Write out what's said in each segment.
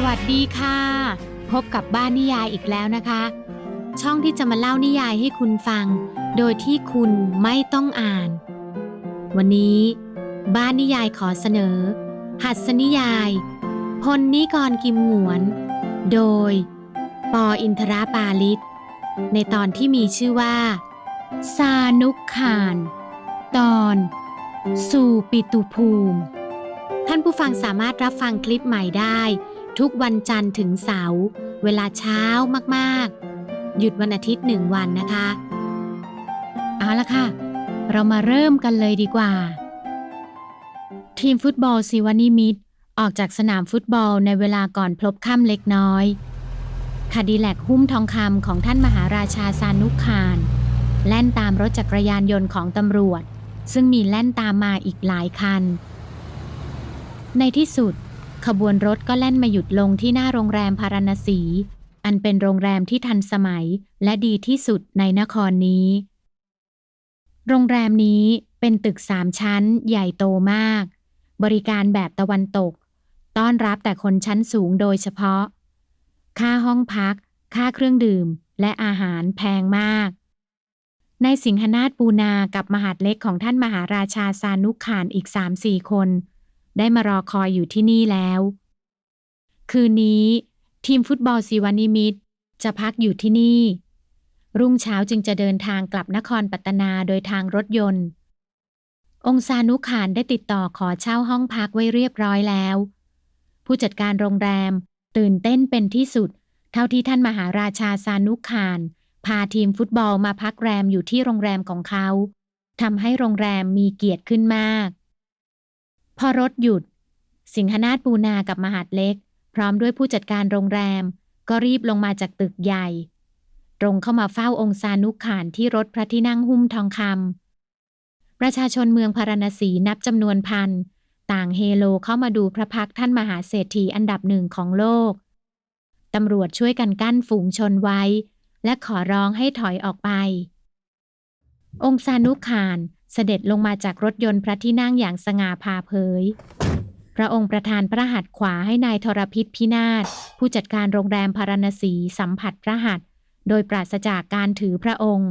สวัสดีค่ะ พบกับบ้านนิยายอีกแล้วนะคะ ช่องที่จะมาเล่านิยายให้คุณฟัง โดยที่คุณไม่ต้องอ่าน วันนี้ บ้านนิยายขอเสนอ หัสนิยาย พลนิกรกิมหงวน โดย ปออินทราปาลิศในตอนที่มีชื่อว่า ซานุกขาน ตอน สู่ปิตุภูมิ ท่านผู้ฟังสามารถรับฟังคลิปใหม่ได้ ทุกวันจันทร์ถึงเสาร์เวลาเช้ามากๆ หยุดวันอาทิตย์หนึ่งวันนะคะ เอาละค่ะ เรามาเริ่มกันเลยดีกว่า ทีมฟุตบอลศิวานิมิตออกจากสนามฟุตบอลในเวลาก่อนพลบค่ำเล็กน้อยคาดิแลกหุ้มทองคำของท่านมหาราชาซานุคาน แล่นตามรถจักรยานยนต์ของตำรวจ ซึ่งมีแล่นตามมาอีกหลายคัน ในที่สุด ขบวนรถก็แล่นมาหยุดลงที่หน้าโรงแรมพาราณสี อันเป็นโรงแรมที่ทันสมัยและดีที่สุดในนครนี้ โรงแรมนี้เป็นตึกสามชั้นใหญ่โตมาก บริการแบบตะวันตก ต้อนรับแต่คนชั้นสูงโดยเฉพาะ ค่าห้องพัก ค่าเครื่องดื่ม และอาหารแพงมากในายสิงหนาถปูนากับมหาดเล็กของท่านมหาราชาซานุขานอีกสามสี่คน ได้มารอคอยอยู่ที่นี่แล้ว คืนนี้ ทีมฟุตบอลศิวานิมิตจะพักอยู่ที่นี่ รุ่งเช้าจึงจะเดินทางกลับนครปัตตนาโดยทางรถยนต์ องซานุขานได้ติดต่อขอเช่าห้องพักไว้เรียบร้อยแล้ว ผู้จัดการโรงแรมตื่นเต้นเป็นที่สุด เท่าที่ท่านมหาราชาซานุขานพาทีมฟุตบอลมาพักแรมอยู่ที่โรงแรมของเขาทำให้โรงแรมมีเกียรติขึ้นมาก พอรถหยุด สิงหนาถปูนากับมหาดเล็ก พร้อมด้วยผู้จัดการโรงแรม ก็รีบลงมาจากตึกใหญ่ ตรงเข้ามาเฝ้าองค์ซานุขานที่รถพระที่นั่งหุ้มทองคำประชาชนเมืองพาราณสีนับจำนวนพัน ต่างเฮโลเข้ามาดูพระพักท่านมหาเศรษฐีอันดับหนึ่งของโลกตำรวจช่วยกันกั้นฝูงชนไว้ และขอร้องให้ถอยออกไป องค์ซานุขาน สด็จลงมาจากรถยนต์พระที่นั่งอย่างสง่าผ่าเผย พระองค์ประทานพระหัตถ์ขวาให้นายทรพิษพินาศผู้จัดการโรงแรมพาราณสีสัมผัสพระหัตถ์โดยปราศจากการถือพระองค์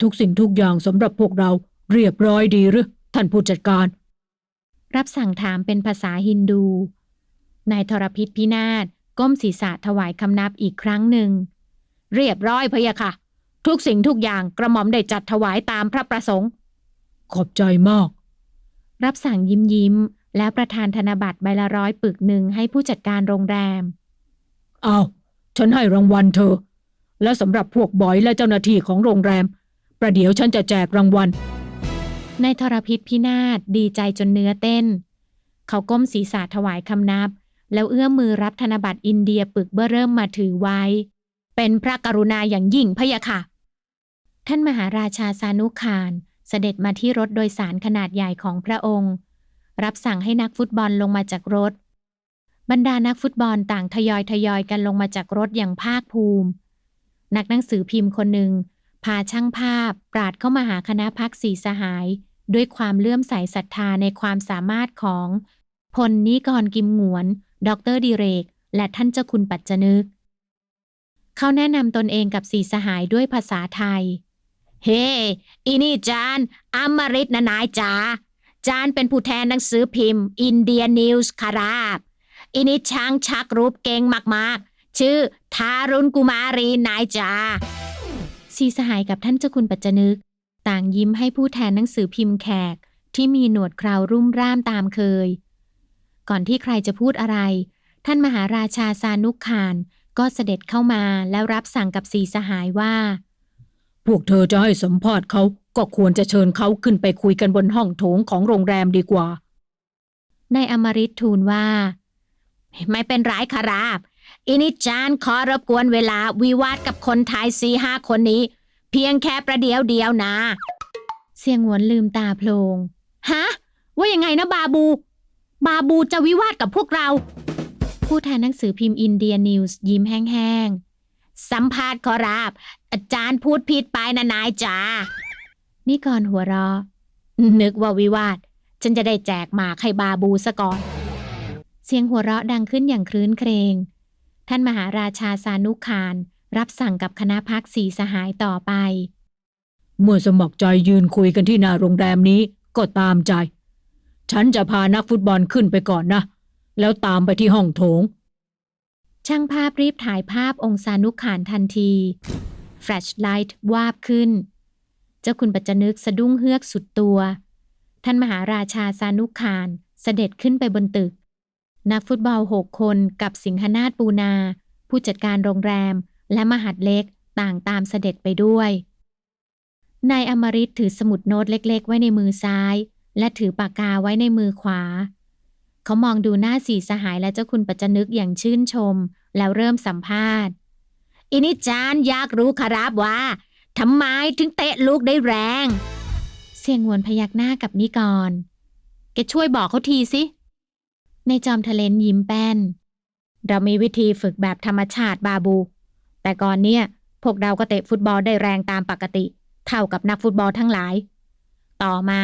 ทุกสิ่งทุกอย่างสำหรับพวกเราเรียบร้อยดีหรือท่านผู้จัดการ รับสั่งถามเป็นภาษาฮินดู นายทรพิษพินาศก้มศีรษะถวายคำนับอีกครั้งหนึ่ง เรียบร้อยพะยะค่ะ ทุกสิ่งทุกอย่างกระหม่อมได้จัดถวายตามพระประสงค์ ขอบใจมาก รับสั่งยิ้มยิ้ม แล้วประธานธนบัตรใบละร้อยปึกหนึ่งให้ผู้จัดการโรงแรม เอาฉันให้รางวัลเธอ และสำหรับพวกบอยและเจ้าหน้าที่ของโรงแรม ประเดี๋ยวฉันจะแจกรางวัลนายทรพิษพินาศดีใจจนเนื้อเต้น เขาก้มศีรษะถวายคำนับ แล้วเอื้อมมือรับธนบัตรอินเดียปึกเบ้อเริ่มมาถือไว้ เป็นพระกรุณาอย่างยิ่งพะยะค่ะ ท่านมหาราชาซานุขานเสด็จมาที่รถโดยสารขนาดใหญ่ของพระองค์ รับสั่งให้นักฟุตบอลลงมาจากรถ บรรดานักฟุตบอลต่างทยอยทยอยกันลงมาจากรถอย่างภาคภูมิ นักหนังสือพิมพ์คนหนึ่งพาช่างภาพ ปราดเข้ามาหาคณะพักสีสหาย ด้วยความเลื่อมใสศรัทธาในความสามารถของพลนิกรกิมหงวนดอกเตอรดิเรก และท่านเจ้าคุณปัจจนึก เขาแนะนำตนเองกับสีสหายด้วยภาษาไทย เฮ้ อีนี่จานอมริตนะนายจ๋า จานเป็นผู้แทนหนังสือพิมพ์ อินเดียนิวส์คาราบอินี่ช้างชักรูปเก่งมากๆ ชื่อทารุณกุมารีนายจ๋าสีสหายกับท่านเจ้าคุณปัจจนึก ต่างยิ้มให้ผู้แทนหนังสือพิมพ์แขก ที่มีหนวดเคราวรุ่มร่ามตามเคย ก่อนที่ใครจะพูดอะไร ท่านมหาราชาซานุกขานก็เสด็จเข้ามาแล้วรับสั่งกับสีสหายว่า พวกเธอจะให้สัมภาษณ์เขาก็ควรจะเชิญเขาขึ้นไปคุยกันบนห้องโถงของโรงแรมดีกว่านายอมริตทูลว่า ไม่เป็นไรคาราบ อินิจานขอรบกวนเวลาวิวาทกับคนไทยสี่ห้าคนนี้ เพียงแค่ประเดียวเดียวนะ เสียงหวนลืมตาโพลงฮะ ว่ายังไงนะบาบู บาบูจะวิวาทกับพวกเรา ผู้แทนหนังสือพิมพ์อินเดียนิวส์ยิ้มแห้งๆ สัมภาษณ์ขอรับ อาจารย์พูดผิดไปนะนายจ๋านี่ก่อนหัวเราะนึกว่าวิวาท ฉันจะได้แจกหมากให้บาบูซะก่อน เสียงหัวเราะดังขึ้นอย่างครื้นเครง ท่านมหาราชาสานุขานรับสั่งกับคณะพักสีสหายต่อไป เมื่อสมัครใจยืนคุยกันที่หน้าโรงแรมนี้ก็ตามใจ ฉันจะพานักฟุตบอลขึ้นไปก่อนนะ แล้วตามไปที่ห้องโถง ช่างภาพรีบถ่ายภาพองค์านุขานทันที แฟลชไลท์วาบขึ้น เจ้าคุณปัจจนึกสะดุ้งเฮือกสุดตัว ท่านมหาราชาสานุขานเสด็จขึ้นไปบนตึก นักฟุตบอลหกคนกับสิงหนาถปูนา ผู้จัดการโรงแรมและมหาดเล็กต่างตามเสด็จไปด้วย นายอมริตถือสมุดโน้ตเล็ก ๆ ไว้ในมือซ้าย และถือปากกาไว้ในมือขวา เขามองดูหน้าสีสหายและเจ้าคุณปัจจนึกอย่างชื่นชม แล้วเริ่มสัมภาษณ์ อินิจานอยากรู้ครับว่าทำไมถึงเตะลูกได้แรง เสียงวนพยักหน้ากับนิกร แกช่วยบอกเขาทีสิ ในจอมทะเลนยิ้มแป้น เรามีวิธีฝึกแบบธรรมชาติบาบู แต่ก่อนเนี่ย พวกเราก็เตะฟุตบอลได้แรงตามปกติ เท่ากับนักฟุตบอลทั้งหลาย ต่อมา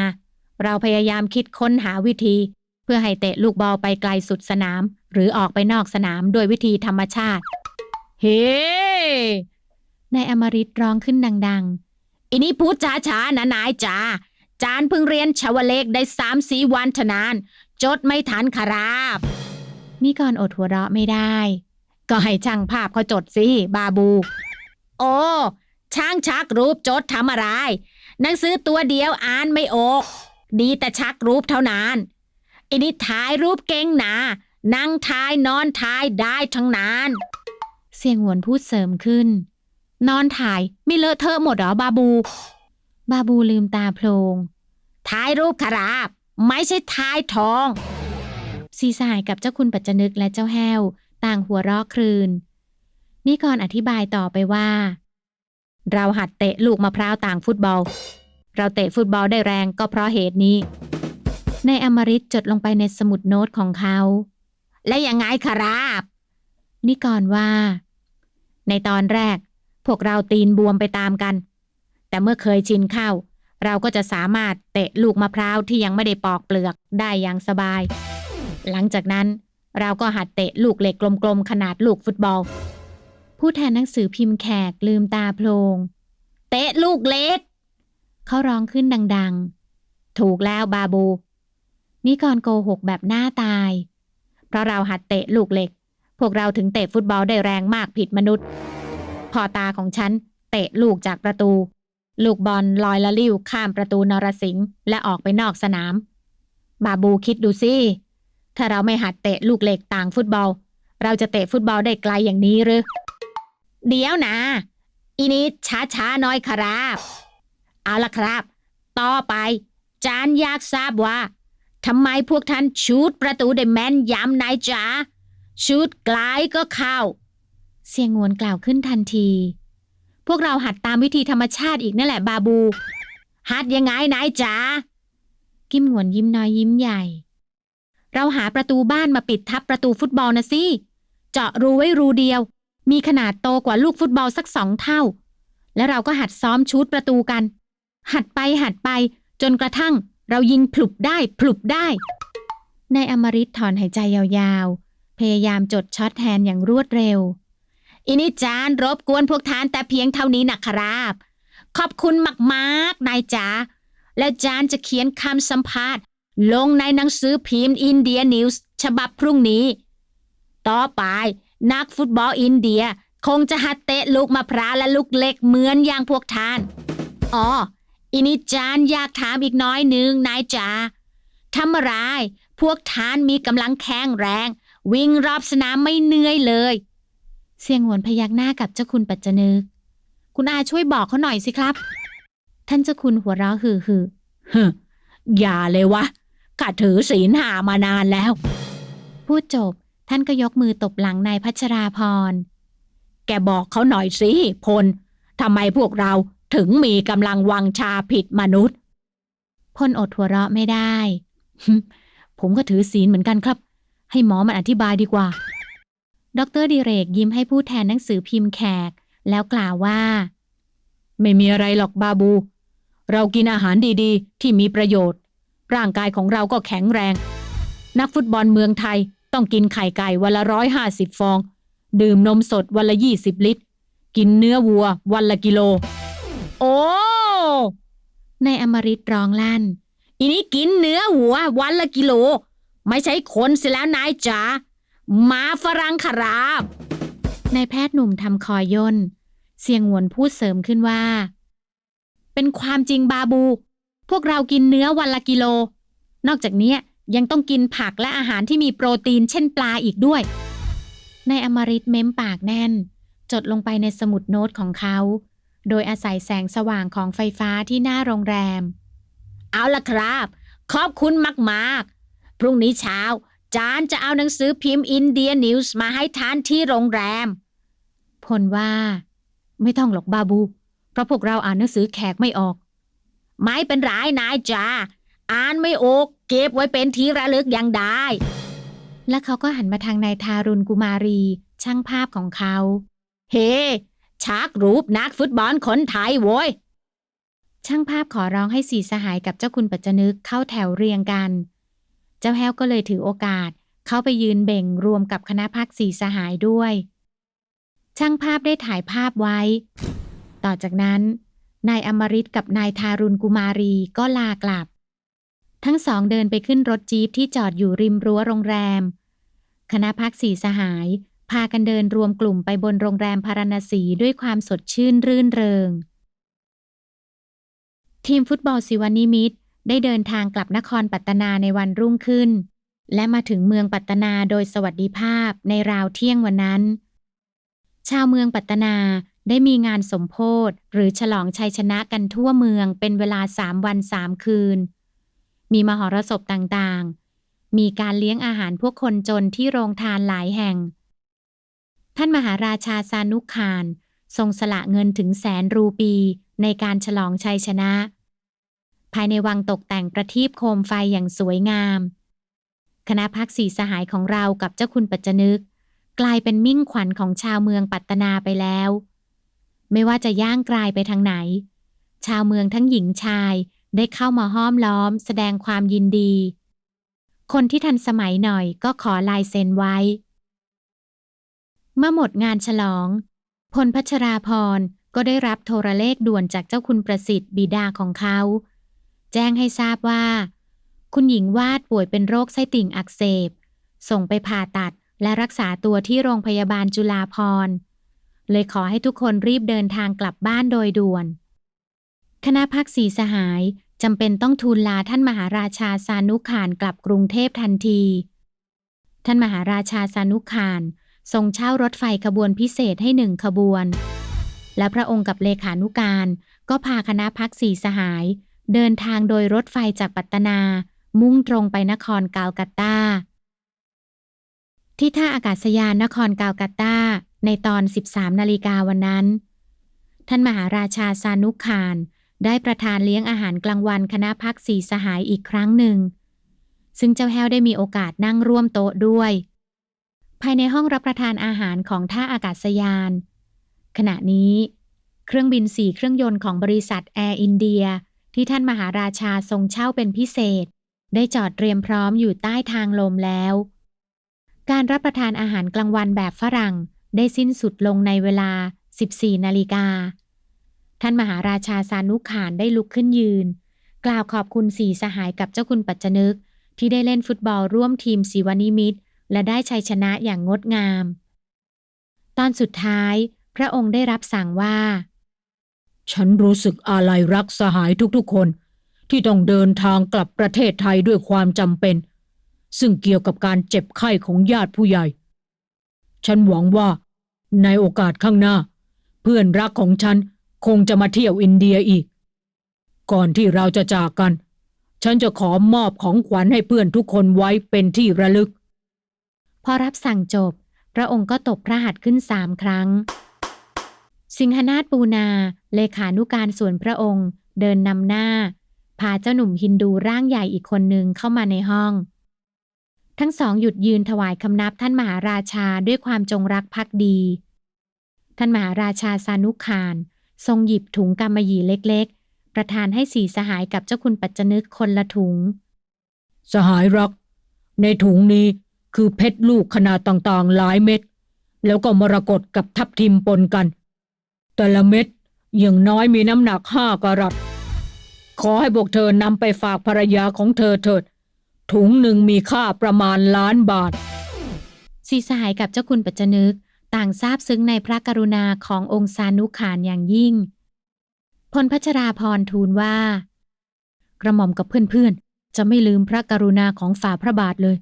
เราพยายามคิดค้นหาวิธี พื่อให้เตะลูกบอลไปไกลสุดสนาม หรือออกไปนอกสนามโดยวิธีธรรมชาติ เฮ้นายอมริตร้องขึ้นดัง ๆอินี่พูดช้าๆนะนายจ๋าจานเพิ่งเรียนชาวเลขได้สามสีวันทนาน จดไม่ทันครับนี่ก่อนอดหัวเราะไม่ได้ ก็ให้ช่างภาพเขาจดสิบาบู โอ้ช่างชักรูปจดทำอะไรหนังสือตัวเดียวอ่านไม่ออก ดีแต่ชักรูปเท่านั้น อินี่ถ่ายรูปเก่งนะนั่งถ่ายนอนถ่ายได้ทั้งนั้นเสียงหวนพูดเสริมขึ้น นอนถ่ายไม่เลอะเทอะหมดหรอบาบู บาบูลืมตาโพลงถ่ายรูปครับไม่ใช่ถ่ายทอง ซีสายกับเจ้าคุณปัจจนึกและเจ้าแห้ว ต่างหัวเราะครืนนี่ก่ออธิบายต่อไปว่า เราหัดเตะลูกมะพร้าวต่างฟุตบอล เราเตะฟุตบอลได้แรงก็เพราะเหตุนี้ ในอมริตจดลงไปในสมุดโน้ตของเขา และยังไงครับนิกรว่า ในตอนแรก พวกเราตีนบวมไปตามกัน แต่เมื่อเคยชินเข้า เราก็จะสามารถเตะลูกมะพร้าวที่ยังไม่ได้ปอกเปลือกได้อย่างสบาย หลังจากนั้นเราก็หัดเตะลูกเหล็กกลมๆขนาดลูกฟุตบอล ผู้แทนหนังสือพิมพ์แขกลืมตาโพลงเตะลูกเล็ก เขาร้องขึ้นดัง ๆ ถูกแล้วบาบู นี่ก่อนโกหกแบบหน้าตาย เพราะเราหัดเตะลูกเหล็ก พวกเราถึงเตะฟุตบอลได้แรงมากผิดมนุษย์ พอตาของฉัน เตะลูกจากประตู ลูกบอลลอยละลิ้วข้ามประตูนรสิงห์และออกไปนอกสนาม บาบูคิดดูสิถ้าเราไม่หัดเตะลูกเหล็กต่างฟุตบอล เราจะเตะฟุตบอลได้ไกลอย่างนี้หรือเดี๋ยวนะ อีนี้ช้าๆน้อยครับ เอาละครับ ต่อไป จานอยากทราบว่า ทำไมพวกท่านชูดประตูได้แม่นยำนายจ๋าชูดกลายก็เข้า เสียงงวนกล่าวขึ้นทันที พวกเราหัดตามวิธีธรรมชาติอีกนั่นแหละบาบู หัดยังไงนายจ๋ากิมหงวนยิ้มน้อยยิ้มใหญ่ เราหาประตูบ้านมาปิดทับประตูฟุตบอลนะสิ เจาะรูไว้รูเดียว มีขนาดโตกว่าลูกฟุตบอลสักสองเท่า แล้วเราก็หัดซ้อมชูดประตูกัน หัดไปหัดไปจนกระทั่ง เรายิงพลุบได้พลุบได้ในายอมริตถอนหายใจยาวๆ พยายามจดช็อตแทนอย่างรวดเร็ว อินิจานรบกวนพวกทานแต่เพียงเท่านี้นะครับ ขอบคุณมากๆ นายจ๋า แล้วจานจะเขียนคำสัมภาษณ์ ลงในหนังสือพิมพ์อินเดียนิวส์ฉบับพรุ่งนี้ ต่อไปนักฟุตบอลอินเดียคงจะหัดเตะลูกมะพร้าวและลูกเล็กเหมือนอย่างพวกทาน อ๋อ อินิจานอยากถามอีกน้อยหนึ่งนายจ๋าทำอะไรพวกทานมีกำลังแข็งแรง วิ่งรอบสนามไม่เหนื่อยเลย เสียงหวนพยักหน้ากับเจ้าคุณปัจจนึก คุณอาช่วยบอกเขาหน่อยสิครับ ท่านเจ้าคุณหัวเราะฮือฮือฮะอย่าเลยวะข้าถือศีลหามานานแล้ว พูดจบ ท่านก็ยกมือตบหลังนายพัชราพร แกบอกเขาหน่อยสิพลทำไมพวกเรา ถึงมีกำลังวังชาผิดมนุษย์พลอดหัวเราะไม่ได้ ผมก็ถือศีลเหมือนกันครับ ให้หมอมันอธิบายดีกว่า ดรดิเรกยิ้มให้ผู้แทนหนังสือพิมพ์แขก แล้วกล่าวว่า ไม่มีอะไรหรอกบาบู เรากินอาหารดีๆ ที่มีประโยชน์ ร่างกายของเราก็แข็งแรง นักฟุตบอลเมืองไทยต้องกินไข่ไก่วันละร้อยห้าสิบฟอง ดื่มนมสดวันละยี่สิบลิตร กินเนื้อวัววันละกิโล โอ้นายอมริตร้องลั่น อีนี้กินเนื้อวัววันละกิโล ไม่ใช่คนเสียแล้วนายจ๋าหมาฝรั่งขราบนายแพทย์หนุ่มทำคอยย่น เสียงหวนพูดเสริมขึ้นว่า เป็นความจริงบาบู พวกเรากินเนื้อวันละกิโล นอกจากนี้ยังต้องกินผักและอาหารที่มีโปรตีนเช่นปลาอีกด้วยนายอมริตเม้มปากแน่น จดลงไปในสมุดโน้ตของเขา โดยอาศัยแสงสว่างของไฟฟ้าที่หน้าโรงแรม เอาละครับ ขอบคุณมากๆ พรุ่งนี้เช้า จานจะเอาหนังสือพิมพ์อินเดียนิวส์มาให้ทานที่โรงแรม พลว่า ไม่ต้องหรอกบาบู เพราะพวกเราอ่านหนังสือแขกไม่ออก ไม่เป็นไรนายจ้าอ่านไม่ออก เก็บไว้เป็นที่ระลึกยังได้ และเขาก็หันมาทางนายทารุณกุมารี ช่างภาพของเขา เฮ้ ชักรูปนักฟุตบอลคนไทยโว้ย ช่างภาพขอร้องให้สีสหายกับเจ้าคุณปัจจนึกเข้าแถวเรียงกัน เจ้าแห้วก็เลยถือโอกาส เข้าไปยืนเบ่งรวมกับคณะพักสีสหายด้วย ช่างภาพได้ถ่ายภาพไว้ ต่อจากนั้น นายอมริตกับนายทารุณกุมารีก็ลากลับ ทั้งสองเดินไปขึ้นรถจี๊ปที่จอดอยู่ริมรั้วโรงแรม คณะพักสีสหาย พากันเดินรวมกลุ่มไปบนโรงแรมพาราณสีด้วยความสดชื่นรื่นเริง ทีมฟุตบอลศิวานิมิตได้เดินทางกลับนครปัตตนาในวันรุ่งขึ้น และมาถึงเมืองปัตตนาโดยสวัสดิภาพในราวเที่ยงวันนั้น ชาวเมืองปัตตนาได้มีงานสมโพธหรือฉลองชัยชนะกันทั่วเมืองเป็นเวลาสามวันสามคืน มีมหรสพต่างๆ มีการเลี้ยงอาหารพวกคนจนที่โรงทานหลายแห่ง ท่านมหาราชาซานุขานทรงสละเงินถึงแสนรูปีในการฉลองชัยชนะ ภายในวังตกแต่งประทีปโคมไฟอย่างสวยงาม คณะพักสีสหายของเรากับเจ้าคุณปัจจนึก กลายเป็นมิ่งขวัญของชาวเมืองปัตตนาไปแล้ว ไม่ว่าจะย่างกลายไปทางไหน ชาวเมืองทั้งหญิงชายได้เข้ามาห้อมล้อมแสดงความยินดี คนที่ทันสมัยหน่อยก็ขอลายเซ็นไว้ เมื่อหมดงานฉลอง พลพัชราพรก็ได้รับโทรเลขด่วนจากเจ้าคุณประสิทธิ์บิดาของเขา แจ้งให้ทราบว่า คุณหญิงวาดป่วยเป็นโรคไส้ติ่งอักเสบ ส่งไปผ่าตัดและรักษาตัวที่โรงพยาบาลจุฬาภรเลยขอให้ทุกคนรีบเดินทางกลับบ้านโดยด่วน คณะพักสีสหายจำเป็นต้องทูลลาท่านมหาราชาสานุขานกลับกรุงเทพทันที ท่านมหาราชาสานุขาน ทรงเช่ารถไฟขบวนพิเศษให้หนึ่งขบวน และพระองค์กับเลขานุการก็พาคณะพักสีสหาย เดินทางโดยรถไฟจากปัตตนา มุ่งตรงไปนครกาลกัตตา ที่ท่าอากาศยานนครกาลกัตตา ในตอน 13 นาฬิกาวันนั้น ท่านมหาราชาซานุขาน ได้ประทานเลี้ยงอาหารกลางวันคณะพักสีสหายอีกครั้งหนึ่ง ซึ่งเจ้าแห้วได้มีโอกาสนั่งร่วมโต๊ะด้วย ภายในห้องรับประทานอาหารของท่าอากาศยาน ขณะนี้ เครื่องบินสี่เครื่องยนต์ของบริษัทแอร์อินเดีย ที่ท่านมหาราชาทรงเช่าเป็นพิเศษ ได้จอดเตรียมพร้อมอยู่ใต้ทางลมแล้ว การรับประทานอาหารกลางวันแบบฝรั่งได้สิ้นสุดลงในเวลา 14 นาฬิกา ท่านมหาราชาซานุขานได้ลุกขึ้นยืน กล่าวขอบคุณสี่สหายกับเจ้าคุณปัจจนึก ที่ได้เล่นฟุตบอลร่วมทีมศิวานิมิตร และได้ชัยชนะอย่างงดงาม ตอนสุดท้าย พระองค์ได้รับสั่งว่า ฉันรู้สึกอาลัยรักสหายทุกๆคน ที่ต้องเดินทางกลับประเทศไทยด้วยความจำเป็น ซึ่งเกี่ยวกับการเจ็บไข้ของญาติผู้ใหญ่ ฉันหวังว่า ในโอกาสข้างหน้า เพื่อนรักของฉันคงจะมาเที่ยวอินเดียอีก ก่อนที่เราจะจากกัน ฉันจะขอมอบของขวัญให้เพื่อนทุกคนไว้เป็นที่ระลึก พอรับสั่งจบ พระองค์ก็ตบพระหัตถ์ขึ้นสามครั้ง สิงหนาถปูนา เลขานุการส่วนพระองค์ เดินนำหน้า พาเจ้าหนุ่มฮินดูร่างใหญ่อีกคนหนึ่งเข้ามาในห้อง ทั้งสองหยุดยืนถวายคำนับท่านมหาราชาด้วยความจงรักภักดี ท่านมหาราชาสานุขานทรงหยิบถุงกำมะหยี่เล็กๆ ประทานให้สีสหายกับเจ้าคุณปัจจนึกคนละถุง สหายรัก ในถุงนี้ คือเพชรลูกขนาดต่างๆ หลายเม็ด แล้วก็มรกตกับทับทิมปนกัน แต่ละเม็ดอย่างน้อยมีน้ำหนักห้ากรัตขอให้พวกเธอนำไปฝากภรรยาของเธอเถิด ถุงหนึ่งมีค่าประมาณล้านบาทสีสหายกับเจ้าคุณปัจจนึก ต่างซาบซึ้งในพระกรุณาขององค์สานุขานอย่างยิ่ง พลพัชราพรทูลว่า กระหม่อมกับเพื่อนๆ จะไม่ลืมพระกรุณาของฝ่าพระบาทเลย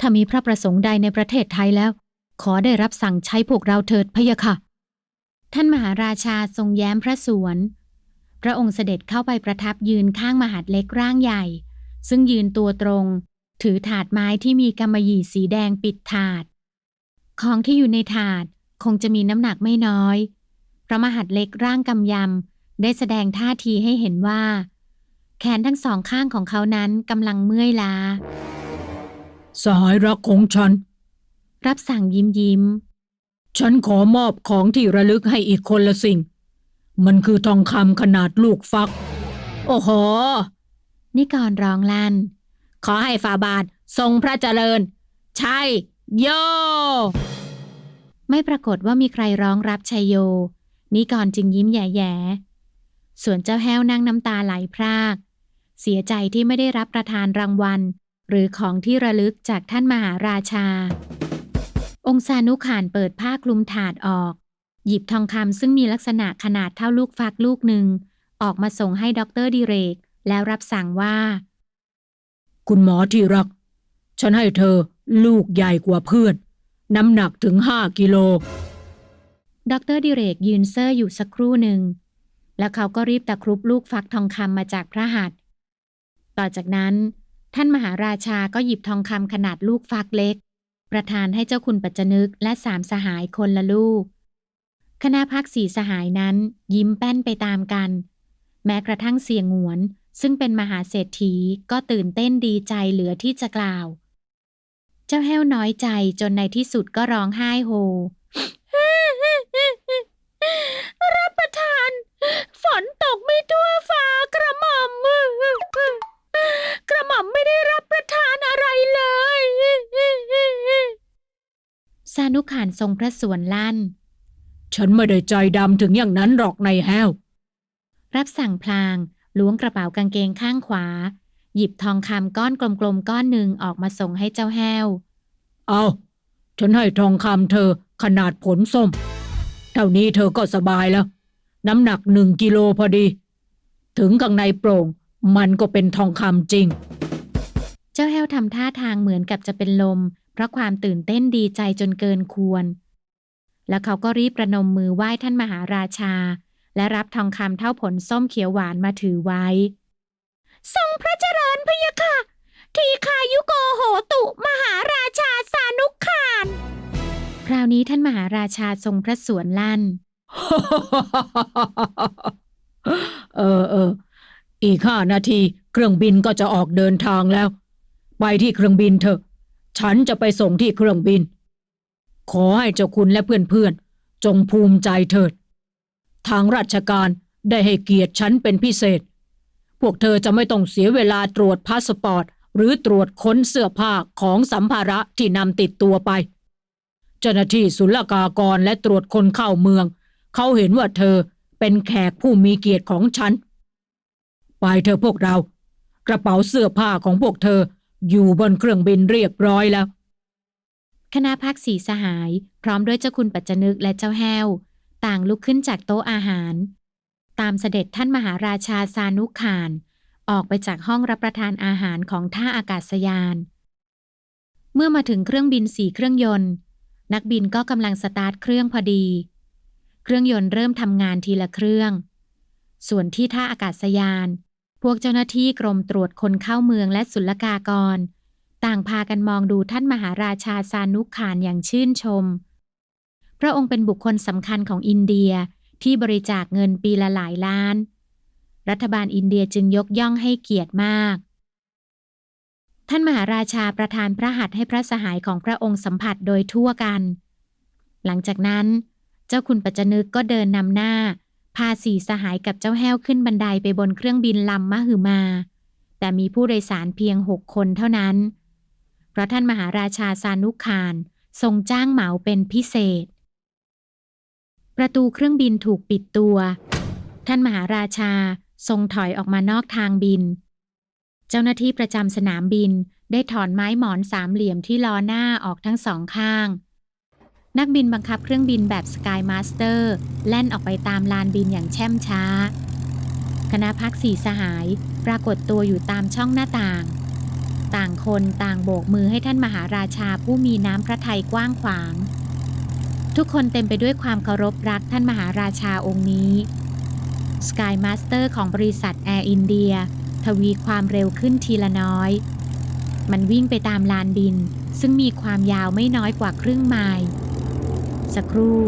ถ้ามีพระประสงค์ใดในประเทศไทยแล้ว ขอได้รับสั่งใช้พวกเราเถิดพะยะค่ะ ท่านมหาราชาทรงแย้มพระสวน พระองค์เสด็จเข้าไปประทับยืนข้างมหาดเล็กร่างใหญ่ ซึ่งยืนตัวตรง ถือถาดไม้ที่มีกำมะหยี่สีแดงปิดถาด ของที่อยู่ในถาดคงจะมีน้ำหนักไม่น้อย พระมหาดเล็กร่างกำยำได้แสดงท่าทีให้เห็นว่า แขนทั้งสองข้างของเขานั้นกำลังเมื่อยล้า สหายรักของฉัน รับสั่งยิ้มยิ้ม ฉันขอมอบของที่ระลึกให้อีกคนละสิ่ง มันคือทองคำขนาดลูกฟัก โอ้โห นิกรร้องลั่น ขอให้ฝ่าบาททรงพระเจริญ ใช่ โย ไม่ปรากฏว่ามีใครร้องรับชัยโย นิกรจึงยิ้มแย่ๆส่วนเจ้าแห้วนั่งน้ำตาไหลพราก เสียใจที่ไม่ได้รับประทานรางวัล หรือของที่ระลึกจากท่านมหาราชา องค์สานุขานเปิดผ้าคลุมถาดออก หยิบทองคำซึ่งมีลักษณะขนาดเท่าลูกฟักลูกหนึ่ง ออกมาส่งให้ด็อกเตอร์ดิเรก แล้วรับสั่งว่า คุณหมอที่รัก ฉันให้เธอลูกใหญ่กว่าเพื่อน น้ำหนักถึงห้ากิโลดรดิเรกยืนเซอร์อยู่สักครู่หนึ่ง แล้วเขาก็รีบตะครุบลูกฟักทองคำมาจากพระหัตถ์ต่อจากนั้น ท่านมหาราชาก็หยิบทองคำขนาดลูกฟักเล็ก ประทานให้เจ้าคุณปัจจนึกและสามสหายคนละลูก คณะพักสีสหายนั้นยิ้มแป้นไปตามกัน แม้กระทั่งเสียงหงวน ซึ่งเป็นมหาเศรษฐีก็ตื่นเต้นดีใจเหลือที่จะกล่าว เจ้าแห้วน้อยใจจนในที่สุดก็ร้องไห้โฮ รับประทาน ฝนตกไม่ทั่วฟ้ากระหม่อม กระหม่อมไม่ได้รับประทานอะไรเลย สา นุขานทรงพระสวนลั่น ฉันไม่ได้ใจดำถึงอย่างนั้นหรอกในแห้ว รับสั่งพลางล้วงกระเป๋ากางเกงข้างขวา หยิบทองคำก้อนกลมๆก้อนหนึ่งออกมาส่งให้เจ้าแห้ว เอาฉันให้ทองคำเธอขนาดผลส้ม เท่านี้เธอก็สบายแล้ว น้ำหนักหนึ่งกิโลพอดี ถึงข้างในโปร่ง มันก็เป็นทองคำจริง เจ้าแห้วทำท่าทางเหมือนกับจะเป็นลม เพราะความตื่นเต้นดีใจจนเกินควร แล้วเขาก็รีบประนมมือไหว้ท่านมหาราชา และรับทองคำเท่าผลส้มเขียวหวานมาถือไว้ ทรงพระเจริญพะยะค่ะ ทีคายุโกโหตุมหาราชาสานุขาน คราวนี้ท่านมหาราชาทรงพระสวนลั่น เออเออ อีกห้านาที เครื่องบินก็จะออกเดินทางแล้ว ไปที่เครื่องบินเถอะ ฉันจะไปส่งที่เครื่องบิน ขอให้เจ้าคุณและเพื่อนๆ จงภูมิใจเถิด ทางราชการได้ให้เกียรติฉันเป็นพิเศษ พวกเธอจะไม่ต้องเสียเวลาตรวจพาสปอร์ต หรือตรวจค้นเสื้อผ้าของสัมภาระที่นำติดตัวไป เจ้าหน้าที่ศุลกากรและตรวจคนเข้าเมือง เขาเห็นว่าเธอเป็นแขกผู้มีเกียรติของฉัน ไปเธอพวกเรา กระเป๋าเสื้อผ้าของพวกเธอ อยู่บนเครื่องบินเรียบร้อยแล้ว คณะพักสีสหาย พร้อมด้วยเจ้าคุณปัจจนึกและเจ้าแห้ว ต่างลุกขึ้นจากโต๊ะอาหาร ตามเสด็จท่านมหาราชาซานุขาน ออกไปจากห้องรับประทานอาหารของท่าอากาศยาน เมื่อมาถึงเครื่องบินสี่เครื่องยนต์ นักบินก็กำลังสตาร์ทเครื่องพอดี เครื่องยนต์เริ่มทำงานทีละเครื่อง ส่วนที่ท่าอากาศยาน พวกเจ้าหน้าที่กรมตรวจคนเข้าเมืองและศุลกากร ต่างพากันมองดูท่านมหาราชาซานุขานอย่างชื่นชม พระองค์เป็นบุคคลสำคัญของอินเดียที่บริจาคเงินปีละหลายล้าน รัฐบาลอินเดียจึงยกย่องให้เกียรติมาก ท่านมหาราชาประทานพระหัตถ์ให้พระสหายของพระองค์สัมผัสโดยทั่วกัน หลังจากนั้น เจ้าคุณปัจจนึกก็เดินนำหน้า พาสี่สหายกับเจ้าแห้วขึ้นบันไดไปบนเครื่องบินลำมหึมา แต่มีผู้โดยสารเพียงหกคนเท่านั้น เพราะท่านมหาราชาซานุคานทรงจ้างเหมาเป็นพิเศษ ประตูเครื่องบินถูกปิดตัว ท่านมหาราชาทรงถอยออกมานอกทางบิน เจ้าหน้าที่ประจำสนามบินได้ถอนไม้หมอนสามเหลี่ยมที่ล้อหน้าออกทั้งสองข้าง นักบินบังคับเครื่องบินแบบสกายมาสเตอร์แล่นออกไปตามลานบินอย่างแช่มช้า คณะพักสี่สหายปรากฏตัวอยู่ตามช่องหน้าต่าง ต่างคนต่างโบกมือให้ท่านมหาราชาผู้มีน้ำพระทัยกว้างขวาง ทุกคนเต็มไปด้วยความเคารพรักท่านมหาราชาองค์นี้สกายมาสเตอร์ของบริษัทแอร์อินเดียทวีความเร็วขึ้นทีละน้อย มันวิ่งไปตามลานบิน ซึ่งมีความยาวไม่น้อยกว่าครึ่งไมล์ สักครู่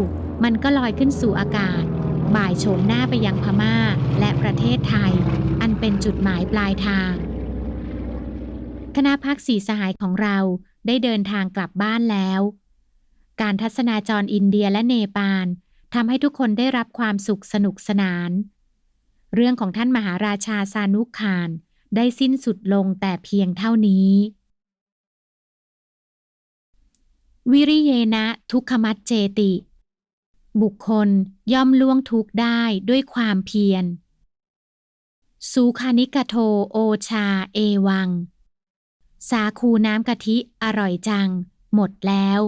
มันก็ลอยขึ้นสู่อากาศ บ่ายโฉมหน้าไปยังพม่าและประเทศไทย อันเป็นจุดหมายปลายทาง คณะพักสีสหายของเราได้เดินทางกลับบ้านแล้ว การทัศนาจรอินเดียและเนปาลทำให้ทุกคนได้รับความสุขสนุกสนาน เรื่องของท่านมหาราชาซานุคานได้สิ้นสุดลงแต่เพียงเท่านี้ วิริเยนะทุกขมัตเจติ บุคคลย่อมล่วงทุกได้ด้วยความเพียรสุขานิกโทโอชาเอวัง สาคูน้ำกะทิอร่อยจัง หมดแล้ว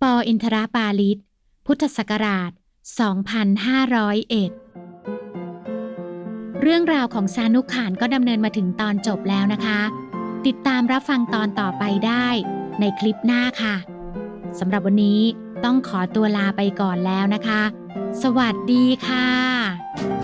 ปออินทราปาลิต พุทธศักราช 2501เรื่องราวของซานุขานก็ดำเนินมาถึงตอนจบแล้วนะคะ ติดตามรับฟังตอนต่อไปได้ ในคลิปหน้าค่ะสำหรับวันนี้ต้องขอตัวลาไปก่อนแล้วนะคะ สวัสดีค่ะ